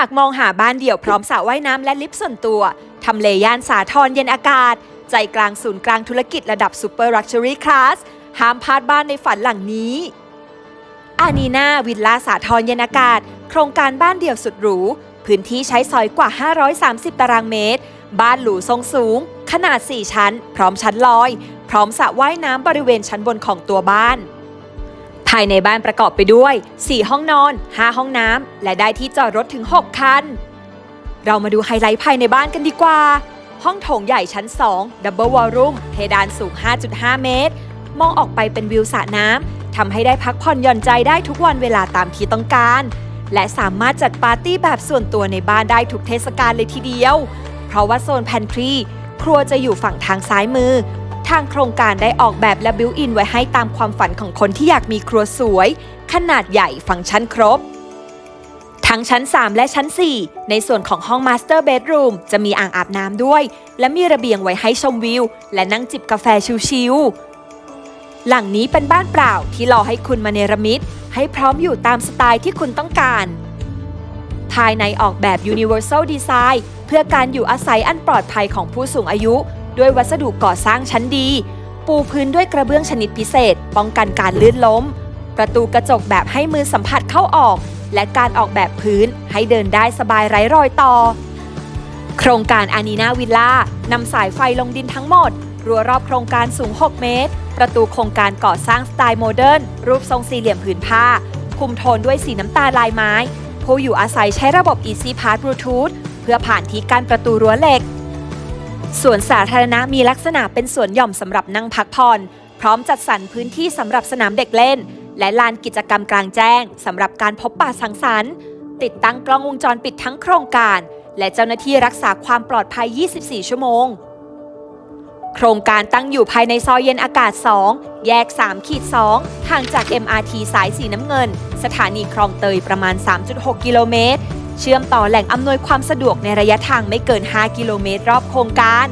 ากมองหาบ้านเดี่ยวพร้อมสระว่ายน้ำและลิฟต์ส่วนตัวทำเลย่านสาทรเย็นอากาศ ใจกลางศูนย์กลางธุรกิจระดับซูเปอร์ลักชัวรี่คลาสห้ามพลาดบ้านในฝันหลังนี้ อานีนาวิลล่าสาทรเย็นอากาศ โครงการบ้านเดี่ยวสุดหรู พื้นที่ใช้สอยกว่า 530 ตารางเมตร บ้านหรูทรงสูง ขนาด 4 ชั้น พร้อมชั้นลอย พร้อมสระว่ายน้ำบริเวณชั้นบนของตัวบ้าน ภายในบ้านประกอบไปด้วย 4 ห้องนอน 5 ห้องน้ำ และได้ที่จอดรถถึง 6 คัน เรามาดูไฮไลท์ภายในบ้านกันดีกว่า ห้องโถงใหญ่ชั้น 2 ดับเบิลวอลลุ่ม เพดานสูง 5.5 เมตร มองออกไปเป็นวิวสระน้ำ ทำให้ได้พักผ่อนหย่อนใจได้ทุกวันเวลาตามที่ต้องการ และสามารถจัดปาร์ตี้แบบส่วนตัวในบ้านได้ทุกเทศกาลเลยทีเดียว เพราะว่าโซนแพนทรีครัวจะอยู่ฝั่งทางซ้ายมือ ทางโครงการได้ออกแบบและบิวอินไว้ให้ตามความฝันของคนที่อยากมีครัวสวย ขนาดใหญ่ฟังก์ชันครบ ทั้งชั้น 3 และชั้น 4 ในส่วนของห้องมาสเตอร์เบดรูมจะมีอ่างอาบน้ำด้วย และมีระเบียงไว้ให้ชมวิว และนั่งจิบกาแฟชิลๆหลังนี้เป็นบ้านเปล่าที่รอให้คุณมาเนรมิตให้พร้อมอยู่ตามสไตล์ที่คุณต้องการ ภายในออกแบบ Universal Design เพื่อการอยู่อาศัยอันปลอดภัยของผู้สูงอายุ ด้วยวัสดุก่อสร้างชั้นดี ปูพื้นด้วยกระเบื้องชนิดพิเศษ ป้องกันการลื่นล้ม ประตูกระจกแบบให้มือสัมผัสเข้าออก และการออกแบบพื้นให้เดินได้สบายไร้รอยต่อ โครงการอานีนาวิลล่านำสายไฟลงดินทั้งหมด รั้วรอบโครงการสูง 6 เมตร ประตูโครงการก่อสร้างสไตล์โมเดิร์นรูปทรงสี่เหลี่ยมผืนผ้า คุมโทนด้วยสีน้ำตาลลายไม้ ผู้อยู่อาศัยใช้ระบบ Easy Pass Bluetooth เพื่อผ่านที่กั้นประตูรั้วเหล็ก สวนสาธารณะมีลักษณะเป็นสวนหย่อมสำหรับนั่งพักผ่อน พร้อมจัดสรรพื้นที่สำหรับสนามเด็กเล่น และลานกิจกรรมกลางแจ้งสำหรับการพบปะสังสรรค์ ติดตั้งกล้องวงจรปิดทั้งโครงการ และเจ้าหน้าที่รักษาความปลอดภัย 24 ชั่วโมง โครงการตั้งอยู่ภายในซอยเย็นอากาศ 2 แยก3ขีด2ห่างจาก MRT สายสีน้ำเงิน สถานีคลองเตยประมาณ 3.6 กิโลเมตร เชื่อมต่อแหล่งอำนวยความสะดวกในระยะทางไม่เกิน 5 กิโลเมตรรอบโครงการ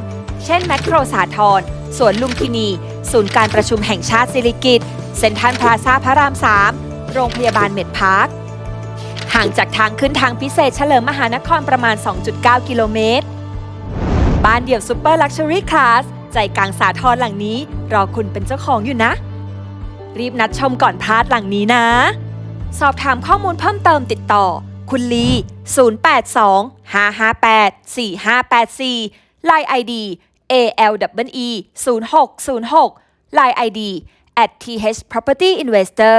เช่น แมคโครสาทรสวนลุมพินี ศูนย์การประชุมแห่งชาติสิริกิติ์เซ็นทรัลพลาซาพระราม 3 โรงพยาบาลเม็ดพาร์ค ห่างจากทางขึ้นทางพิเศษเฉลิมมหานครประมาณ 2.9 กิโลเมตร บ้านเดี่ยวซูเปอร์ลักชัวรี่คลาสใจกลางสาทรหลังนี้ รอคุณเป็นเจ้าของอยู่นะ รีบนัดชมก่อนพลาดหลังนี้นะ สอบถามข้อมูลเพิ่มเติมติดต่อ คุณลี 082 558 4584 Line ID ALWE 0606 Line ID at th property investor